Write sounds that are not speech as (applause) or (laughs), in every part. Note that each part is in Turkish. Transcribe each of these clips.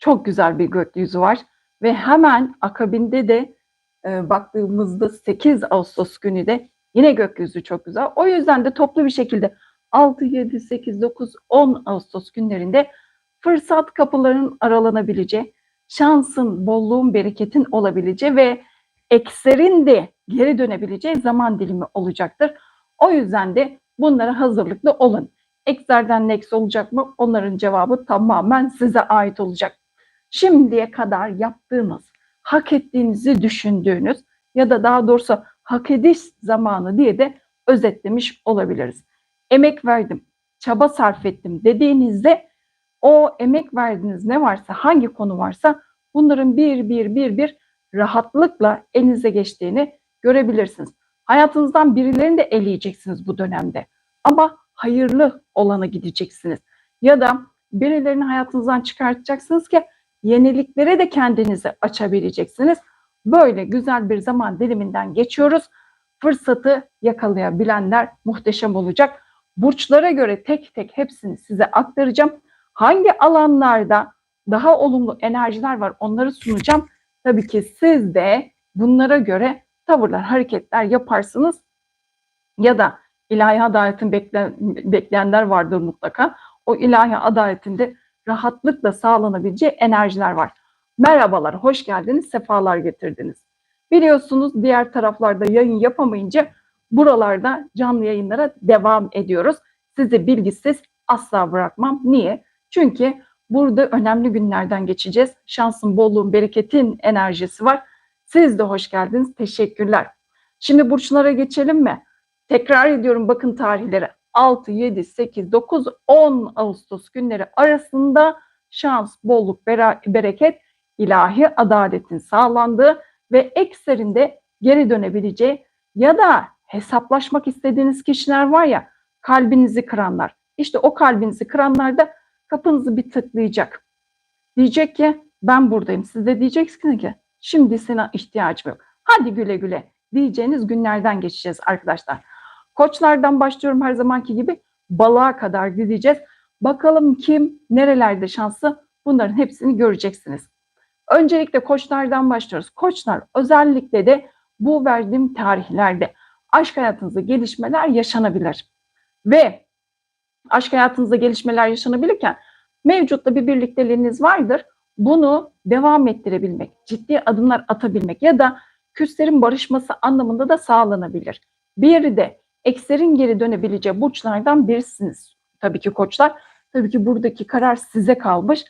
Çok güzel bir gökyüzü var ve hemen akabinde de e, baktığımızda 8 Ağustos günü de yine gökyüzü çok güzel. O yüzden de toplu bir şekilde 6, 7, 8, 9, 10 Ağustos günlerinde fırsat kapılarının aralanabileceği, şansın, bolluğun, bereketin olabileceği ve ekserin de geri dönebileceği zaman dilimi olacaktır. O yüzden de bunlara hazırlıklı olun. Ekserden next olacak mı? Onların cevabı tamamen size ait olacak. Şimdiye kadar yaptığınız, hak ettiğinizi düşündüğünüz ya da daha doğrusu hak ediş zamanı diye de özetlemiş olabiliriz. Emek verdim, çaba sarf ettim dediğinizde o emek verdiğiniz ne varsa, hangi konu varsa bunların bir bir bir bir rahatlıkla elinize geçtiğini görebilirsiniz. Hayatınızdan birilerini de eleyeceksiniz bu dönemde. Ama hayırlı olana gideceksiniz. Ya da birilerini hayatınızdan çıkartacaksınız ki yeniliklere de kendinizi açabileceksiniz. Böyle güzel bir zaman diliminden geçiyoruz. Fırsatı yakalayabilenler muhteşem olacak. Burçlara göre tek tek hepsini size aktaracağım. Hangi alanlarda daha olumlu enerjiler var onları sunacağım. Tabii ki siz de bunlara göre tavırlar, hareketler yaparsınız. Ya da ilahi adaletin bekleyen, bekleyenler vardır mutlaka. O ilahi adaletinde rahatlıkla sağlanabileceği enerjiler var. Merhabalar, hoş geldiniz, sefalar getirdiniz. Biliyorsunuz diğer taraflarda yayın yapamayınca buralarda canlı yayınlara devam ediyoruz. Sizi bilgisiz asla bırakmam. Niye? Çünkü burada önemli günlerden geçeceğiz. Şansın, bolluğun, bereketin enerjisi var. Siz de hoş geldiniz. Teşekkürler. Şimdi burçlara geçelim mi? Tekrar ediyorum bakın tarihlere. 6, 7, 8, 9, 10 Ağustos günleri arasında şans, bolluk, bereket, ilahi adaletin sağlandığı ve ekserinde geri dönebileceği ya da hesaplaşmak istediğiniz kişiler var ya kalbinizi kıranlar. İşte o kalbinizi kıranlar da kapınızı bir tıklayacak. Diyecek ki ben buradayım. Siz de diyeceksiniz ki şimdi sana ihtiyacım yok. Hadi güle güle diyeceğiniz günlerden geçeceğiz arkadaşlar. Koçlardan başlıyorum her zamanki gibi balığa kadar gideceğiz. Bakalım kim nerelerde şanslı bunların hepsini göreceksiniz. Öncelikle koçlardan başlıyoruz. Koçlar özellikle de bu verdiğim tarihlerde aşk hayatınızda gelişmeler yaşanabilir. Ve aşk hayatınızda gelişmeler yaşanabilirken mevcutta bir birlikteliğiniz vardır. Bunu devam ettirebilmek, ciddi adımlar atabilmek ya da küslerin barışması anlamında da sağlanabilir. Bir de ekserin geri dönebileceği burçlardan birisiniz. Tabii ki koçlar. Tabii ki buradaki karar size kalmış.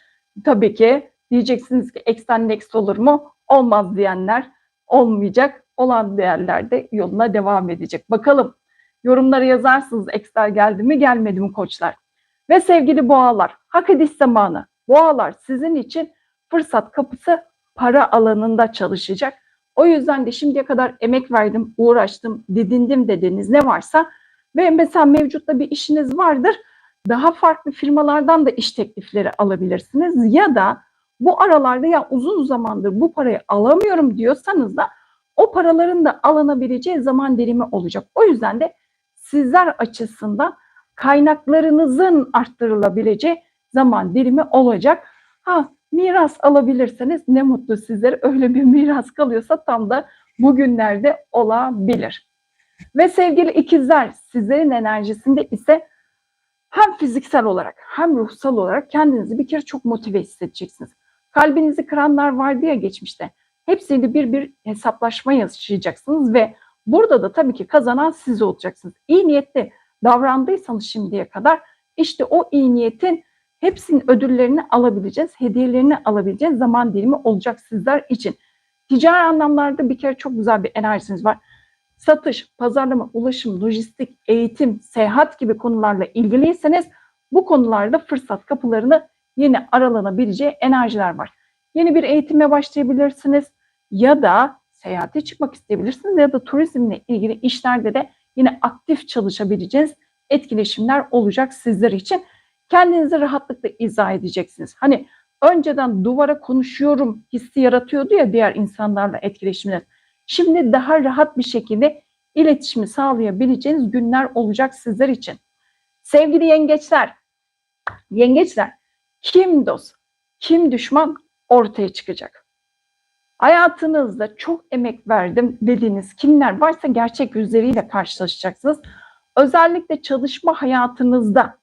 Tabii ki diyeceksiniz ki eksten next olur mu? Olmaz diyenler olmayacak. Olan değerler de yoluna devam edecek. Bakalım yorumlara yazarsınız eksler geldi mi gelmedi mi koçlar. Ve sevgili boğalar hak ediş zamanı. Boğalar sizin için fırsat kapısı para alanında çalışacak. O yüzden de şimdiye kadar emek verdim, uğraştım, didindim dediğiniz ne varsa ve mesela mevcutta bir işiniz vardır. Daha farklı firmalardan da iş teklifleri alabilirsiniz ya da bu aralarda ya uzun zamandır bu parayı alamıyorum diyorsanız da o paraların da alınabileceği zaman dilimi olacak. O yüzden de sizler açısından kaynaklarınızın arttırılabileceği zaman dilimi olacak. Ha miras alabilirseniz ne mutlu sizlere. Öyle bir miras kalıyorsa tam da bugünlerde olabilir. Ve sevgili ikizler sizlerin enerjisinde ise hem fiziksel olarak hem ruhsal olarak kendinizi bir kere çok motive hissedeceksiniz. Kalbinizi kıranlar vardı ya geçmişte. Hepsiyle bir bir hesaplaşma yaşayacaksınız ve burada da tabii ki kazanan siz olacaksınız. İyi niyetli davrandıysanız şimdiye kadar işte o iyi niyetin hepsinin ödüllerini alabileceğiz, hediyelerini alabileceğiz zaman dilimi olacak sizler için. Ticari anlamlarda bir kere çok güzel bir enerjiniz var. Satış, pazarlama, ulaşım, lojistik, eğitim, seyahat gibi konularla ilgiliyseniz bu konularda fırsat kapılarını yeni aralanabileceği enerjiler var. Yeni bir eğitime başlayabilirsiniz ya da seyahate çıkmak isteyebilirsiniz ya da turizmle ilgili işlerde de yine aktif çalışabileceğiniz etkileşimler olacak sizler için. Kendinizi rahatlıkla izah edeceksiniz. Hani önceden duvara konuşuyorum hissi yaratıyordu ya diğer insanlarla etkileşimler. Şimdi daha rahat bir şekilde iletişimi sağlayabileceğiniz günler olacak sizler için. Sevgili yengeçler, yengeçler kim dost, kim düşman ortaya çıkacak. Hayatınızda çok emek verdim dediğiniz kimler varsa gerçek yüzleriyle karşılaşacaksınız. Özellikle çalışma hayatınızda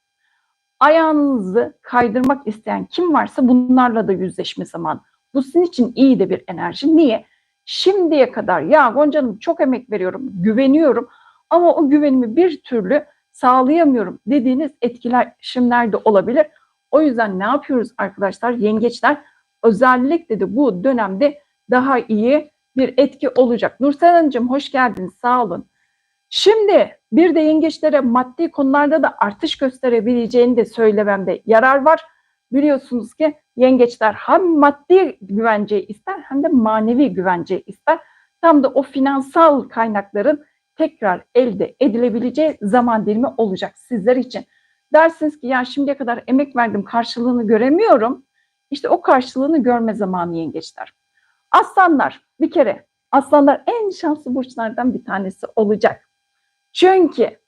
ayağınızı kaydırmak isteyen kim varsa bunlarla da yüzleşme zamanı. Bu sizin için iyi de bir enerji. Niye? Şimdiye kadar ya Gonca'nın çok emek veriyorum, güveniyorum ama o güvenimi bir türlü sağlayamıyorum dediğiniz etkileşimler de olabilir. O yüzden ne yapıyoruz arkadaşlar? Yengeçler özellikle de bu dönemde daha iyi bir etki olacak. Nursel Hanımcığım hoş geldiniz. Sağ olun. Şimdi bir de yengeçlere maddi konularda da artış gösterebileceğini de söylememde yarar var. Biliyorsunuz ki yengeçler hem maddi güvenceyi ister hem de manevi güvenceyi ister. Tam da o finansal kaynakların tekrar elde edilebileceği zaman dilimi olacak sizler için. Dersiniz ki ya şimdiye kadar emek verdim karşılığını göremiyorum. İşte o karşılığını görme zamanı yengeçler. Aslanlar bir kere aslanlar en şanslı burçlardan bir tanesi olacak. Çünkü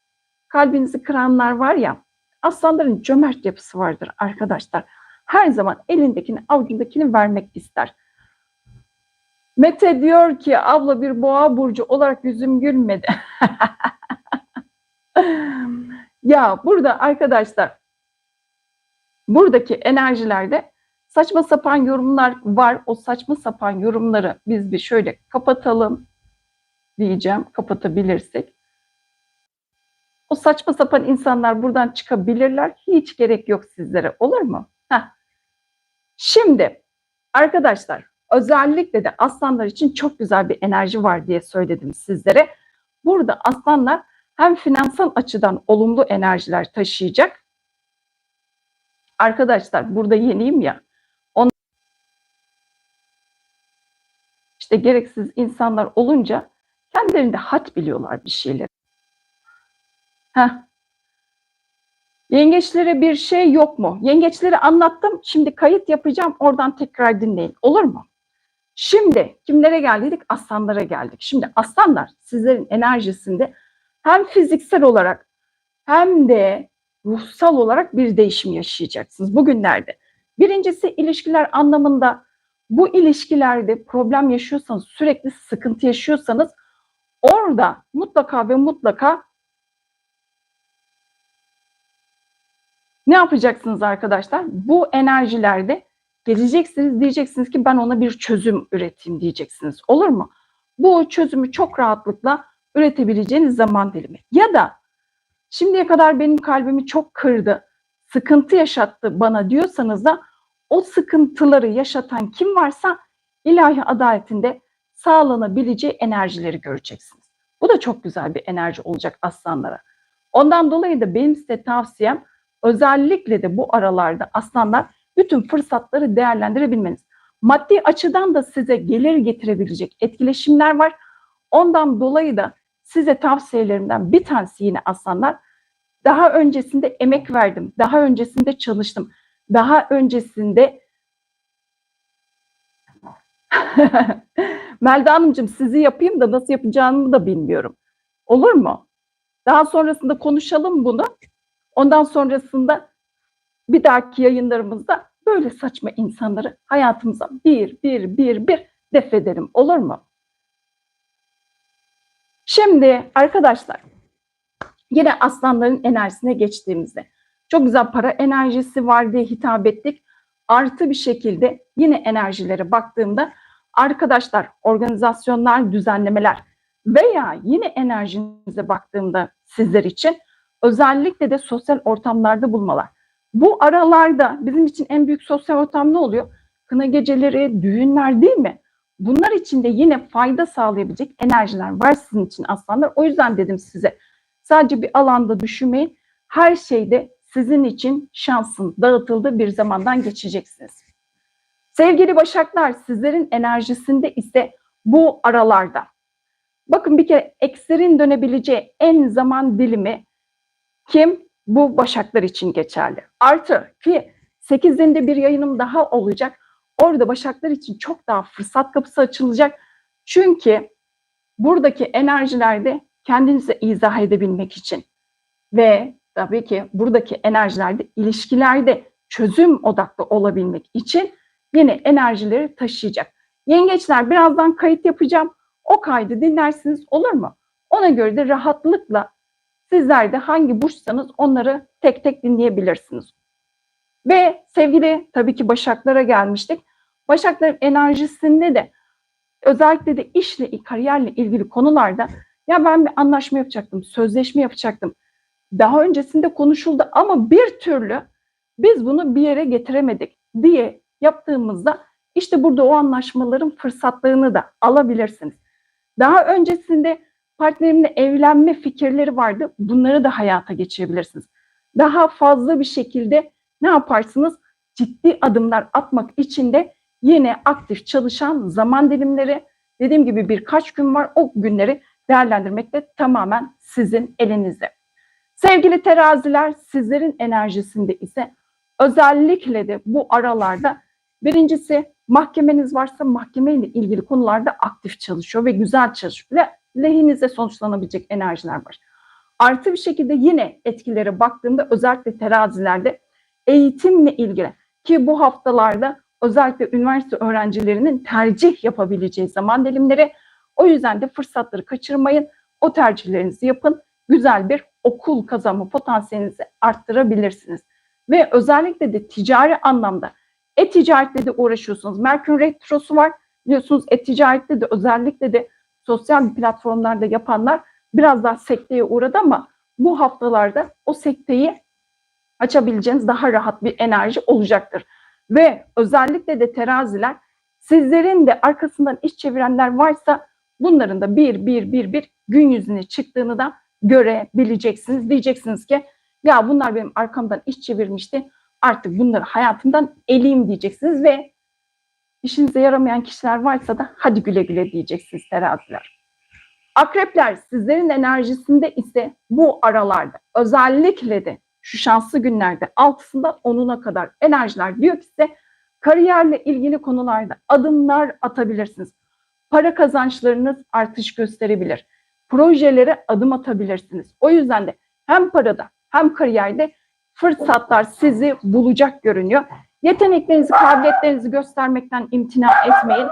kalbinizi kıranlar var ya aslanların cömert yapısı vardır arkadaşlar. Her zaman elindekini avucundakini vermek ister. Mete diyor ki abla bir boğa burcu olarak yüzüm gülmedi. (laughs) ya burada arkadaşlar buradaki enerjilerde saçma sapan yorumlar var. O saçma sapan yorumları biz bir şöyle kapatalım diyeceğim. Kapatabilirsek. O saçma sapan insanlar buradan çıkabilirler. Hiç gerek yok sizlere. Olur mu? Heh. Şimdi arkadaşlar özellikle de aslanlar için çok güzel bir enerji var diye söyledim sizlere. Burada aslanlar hem finansal açıdan olumlu enerjiler taşıyacak. Arkadaşlar burada yeniyim ya. On işte gereksiz insanlar olunca kendilerinde hat biliyorlar bir şeyler. Heh. Yengeçlere bir şey yok mu? Yengeçleri anlattım. Şimdi kayıt yapacağım. Oradan tekrar dinleyin. Olur mu? Şimdi kimlere geldik? Aslanlara geldik. Şimdi aslanlar sizlerin enerjisinde hem fiziksel olarak hem de ruhsal olarak bir değişim yaşayacaksınız bugünlerde. Birincisi ilişkiler anlamında bu ilişkilerde problem yaşıyorsanız, sürekli sıkıntı yaşıyorsanız orada mutlaka ve mutlaka ne yapacaksınız arkadaşlar? Bu enerjilerde geleceksiniz diyeceksiniz ki ben ona bir çözüm üreteyim diyeceksiniz. Olur mu? Bu çözümü çok rahatlıkla üretebileceğiniz zaman dilimi. Ya da şimdiye kadar benim kalbimi çok kırdı, sıkıntı yaşattı bana diyorsanız da o sıkıntıları yaşatan kim varsa ilahi adaletinde sağlanabileceği enerjileri göreceksiniz. Bu da çok güzel bir enerji olacak aslanlara. Ondan dolayı da benim size tavsiyem özellikle de bu aralarda aslanlar bütün fırsatları değerlendirebilmeniz. Maddi açıdan da size gelir getirebilecek etkileşimler var. Ondan dolayı da size tavsiyelerimden bir tanesi yine aslanlar. Daha öncesinde emek verdim. Daha öncesinde çalıştım. Daha öncesinde (laughs) Melda Hanımcığım sizi yapayım da nasıl yapacağımı da bilmiyorum. Olur mu? Daha sonrasında konuşalım bunu. Ondan sonrasında bir dahaki yayınlarımızda böyle saçma insanları hayatımıza bir bir bir bir def edelim. Olur mu? Şimdi arkadaşlar yine aslanların enerjisine geçtiğimizde çok güzel para enerjisi var diye hitap ettik. Artı bir şekilde yine enerjilere baktığımda arkadaşlar organizasyonlar, düzenlemeler veya yine enerjinize baktığımda sizler için özellikle de sosyal ortamlarda bulmalar. Bu aralarda bizim için en büyük sosyal ortam ne oluyor? Kına geceleri, düğünler değil mi? Bunlar için de yine fayda sağlayabilecek enerjiler var sizin için aslanlar. O yüzden dedim size sadece bir alanda düşünmeyin. Her şeyde sizin için şansın dağıtıldığı bir zamandan geçeceksiniz. Sevgili Başaklar sizlerin enerjisinde ise bu aralarda. Bakın bir kere ekserin dönebileceği en zaman dilimi kim? Bu Başaklar için geçerli. Artı ki 8'inde bir yayınım daha olacak. Orada Başaklar için çok daha fırsat kapısı açılacak. Çünkü buradaki enerjilerde kendinizi izah edebilmek için ve tabii ki buradaki enerjilerde ilişkilerde çözüm odaklı olabilmek için yeni enerjileri taşıyacak. Yengeçler birazdan kayıt yapacağım. O kaydı dinlersiniz olur mu? Ona göre de rahatlıkla sizler de hangi burçsanız onları tek tek dinleyebilirsiniz. Ve sevgili tabii ki Başaklara gelmiştik. Başakların enerjisinde de özellikle de işle, kariyerle ilgili konularda ya ben bir anlaşma yapacaktım, sözleşme yapacaktım. Daha öncesinde konuşuldu ama bir türlü biz bunu bir yere getiremedik diye yaptığımızda işte burada o anlaşmaların fırsatlarını da alabilirsiniz. Daha öncesinde partnerimle evlenme fikirleri vardı. Bunları da hayata geçirebilirsiniz. Daha fazla bir şekilde ne yaparsınız? Ciddi adımlar atmak için de yine aktif çalışan zaman dilimleri, dediğim gibi birkaç gün var. O günleri değerlendirmek de tamamen sizin elinizde. Sevgili teraziler, sizlerin enerjisinde ise özellikle de bu aralarda birincisi mahkemeniz varsa mahkemeyle ilgili konularda aktif çalışıyor ve güzel çalışıyor. Ve lehinize sonuçlanabilecek enerjiler var. Artı bir şekilde yine etkilere baktığımda özellikle terazilerde eğitimle ilgili ki bu haftalarda özellikle üniversite öğrencilerinin tercih yapabileceği zaman dilimleri o yüzden de fırsatları kaçırmayın. O tercihlerinizi yapın. Güzel bir okul kazanma potansiyelinizi arttırabilirsiniz. Ve özellikle de ticari anlamda e-ticaretle de uğraşıyorsunuz. Merkür Retrosu var. Biliyorsunuz e-ticarette de özellikle de sosyal platformlarda yapanlar biraz daha sekteye uğradı ama bu haftalarda o sekteyi açabileceğiniz daha rahat bir enerji olacaktır. Ve özellikle de teraziler sizlerin de arkasından iş çevirenler varsa bunların da bir bir bir bir gün yüzüne çıktığını da görebileceksiniz. Diyeceksiniz ki ya bunlar benim arkamdan iş çevirmişti artık bunları hayatımdan eleyim diyeceksiniz ve işinize yaramayan kişiler varsa da hadi güle güle diyeceksiniz teraziler. Akrepler sizlerin enerjisinde ise bu aralarda özellikle de şu şanslı günlerde altısında onuna kadar enerjiler diyor ki size kariyerle ilgili konularda adımlar atabilirsiniz. Para kazançlarınız artış gösterebilir. Projelere adım atabilirsiniz. O yüzden de hem parada hem kariyerde fırsatlar sizi bulacak görünüyor. Yeteneklerinizi, kabiliyetlerinizi göstermekten imtina etmeyin.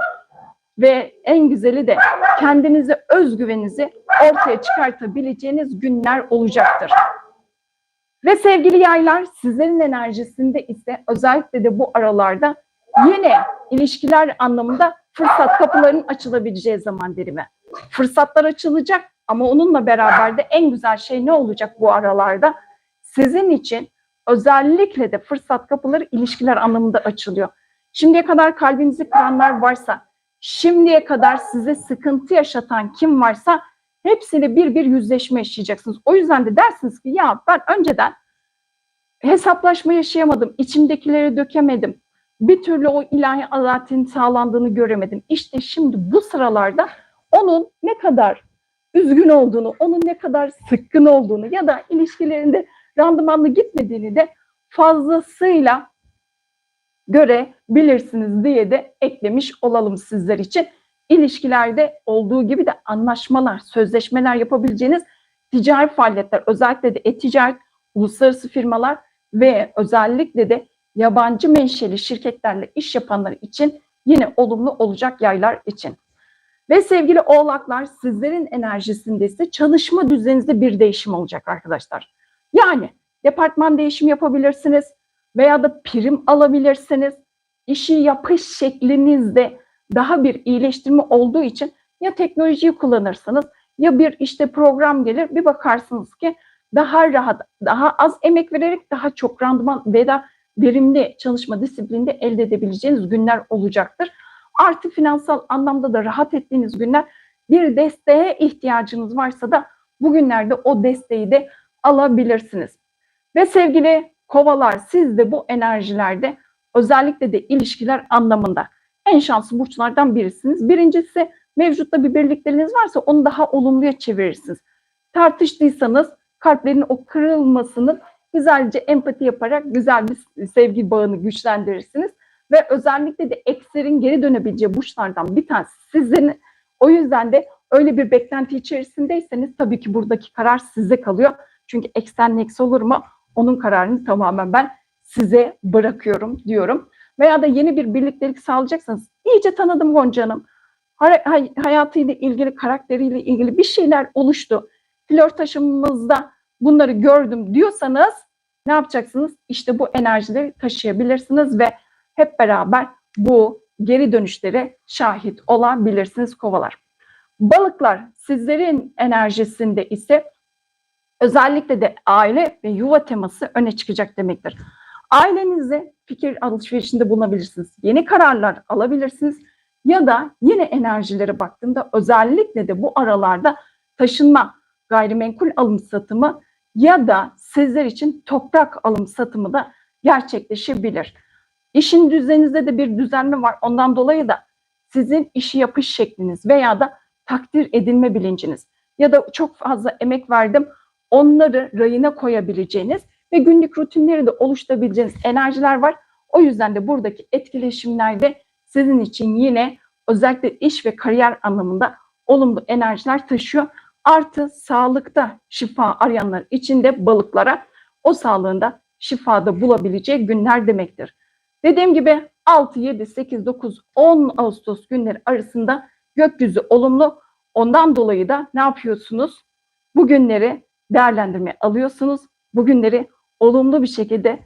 Ve en güzeli de kendinizi, özgüveninizi ortaya çıkartabileceğiniz günler olacaktır. Ve sevgili yaylar, sizlerin enerjisinde ise özellikle de bu aralarda yine ilişkiler anlamında fırsat kapılarının açılabileceği zaman dilimi. Fırsatlar açılacak ama onunla beraber de en güzel şey ne olacak bu aralarda? Sizin için özellikle de fırsat kapıları ilişkiler anlamında açılıyor. Şimdiye kadar kalbinizi kıranlar varsa, şimdiye kadar size sıkıntı yaşatan kim varsa hepsini bir bir yüzleşme yaşayacaksınız. O yüzden de dersiniz ki ya ben önceden hesaplaşma yaşayamadım, içimdekileri dökemedim. Bir türlü o ilahi adaletin sağlandığını göremedim. İşte şimdi bu sıralarda onun ne kadar üzgün olduğunu, onun ne kadar sıkkın olduğunu ya da ilişkilerinde randımanlı gitmediğini de fazlasıyla görebilirsiniz diye de eklemiş olalım sizler için. İlişkilerde olduğu gibi de anlaşmalar, sözleşmeler yapabileceğiniz ticari faaliyetler, özellikle de e-ticaret, uluslararası firmalar ve özellikle de yabancı menşeli şirketlerle iş yapanlar için yine olumlu olacak yaylar için. Ve sevgili oğlaklar sizlerin enerjisinde ise çalışma düzeninizde bir değişim olacak arkadaşlar. Yani departman değişimi yapabilirsiniz veya da prim alabilirsiniz. İşi yapış şeklinizde daha bir iyileştirme olduğu için ya teknolojiyi kullanırsınız ya bir işte program gelir bir bakarsınız ki daha rahat, daha az emek vererek daha çok randıman ve da verimli çalışma disiplinde elde edebileceğiniz günler olacaktır. Artı finansal anlamda da rahat ettiğiniz günler bir desteğe ihtiyacınız varsa da bugünlerde o desteği de alabilirsiniz. Ve sevgili kovalar siz de bu enerjilerde özellikle de ilişkiler anlamında en şanslı burçlardan birisiniz. Birincisi mevcutta bir birlikleriniz varsa onu daha olumluya çevirirsiniz. Tartıştıysanız kalplerin o kırılmasının güzelce empati yaparak güzel bir sevgi bağını güçlendirirsiniz. Ve özellikle de ekserin geri dönebileceği burçlardan bir tanesi sizlerin. O yüzden de öyle bir beklenti içerisindeyseniz tabii ki buradaki karar size kalıyor. Çünkü eksenli eksi olur mu? Onun kararını tamamen ben size bırakıyorum diyorum. veya da yeni bir birliktelik sağlayacaksanız iyice tanıdım Gonca Hanım. Hay- hay- hayatıyla ilgili, karakteriyle ilgili bir şeyler oluştu. Flörtaşımızda bunları gördüm diyorsanız ne yapacaksınız? İşte bu enerjileri taşıyabilirsiniz ve hep beraber bu geri dönüşlere şahit olabilirsiniz kovalar. Balıklar sizlerin enerjisinde ise özellikle de aile ve yuva teması öne çıkacak demektir. Ailenizle fikir alışverişinde bulunabilirsiniz. Yeni kararlar alabilirsiniz ya da yine enerjilere baktığımda özellikle de bu aralarda taşınma, gayrimenkul alım satımı ya da sizler için toprak alım satımı da gerçekleşebilir. İşin düzeninizde de bir düzenli var. Ondan dolayı da sizin işi yapış şekliniz veya da takdir edilme bilinciniz ya da çok fazla emek verdim onları rayına koyabileceğiniz ve günlük rutinleri de oluşturabileceğiniz enerjiler var. O yüzden de buradaki etkileşimlerde sizin için yine özellikle iş ve kariyer anlamında olumlu enerjiler taşıyor. Artı sağlıkta şifa arayanlar için de balıklara o sağlığında şifada bulabileceği günler demektir. Dediğim gibi 6, 7, 8, 9, 10 Ağustos günleri arasında gökyüzü olumlu. Ondan dolayı da ne yapıyorsunuz? Bu günleri değerlendirmeye alıyorsunuz. Bu günleri olumlu bir şekilde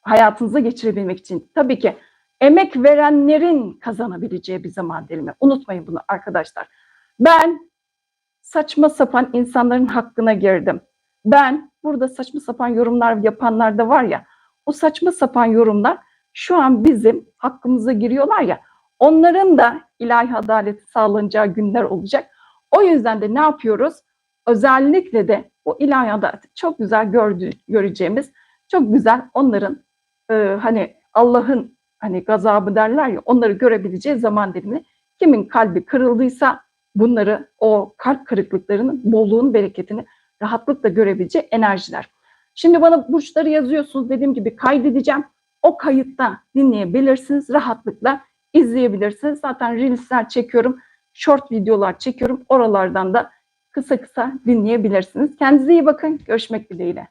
hayatınıza geçirebilmek için. Tabii ki emek verenlerin kazanabileceği bir zaman dilimi. Unutmayın bunu arkadaşlar. Ben saçma sapan insanların hakkına girdim. Ben burada saçma sapan yorumlar yapanlar da var ya. O saçma sapan yorumlar şu an bizim hakkımıza giriyorlar ya. Onların da ilahi adaleti sağlanacağı günler olacak. O yüzden de ne yapıyoruz? Özellikle de o ilahi adaleti çok güzel gördüğü, göreceğimiz, çok güzel onların e, hani Allah'ın hani gazabı derler ya onları görebileceği zaman dilimi. Kimin kalbi kırıldıysa bunları o kalp kırıklıklarının bolluğun bereketini rahatlıkla görebileceği enerjiler. Şimdi bana burçları yazıyorsunuz dediğim gibi kaydedeceğim. O kayıtta dinleyebilirsiniz rahatlıkla izleyebilirsiniz. Zaten reelsler çekiyorum, short videolar çekiyorum. Oralardan da kısa kısa dinleyebilirsiniz. Kendinize iyi bakın. Görüşmek dileğiyle.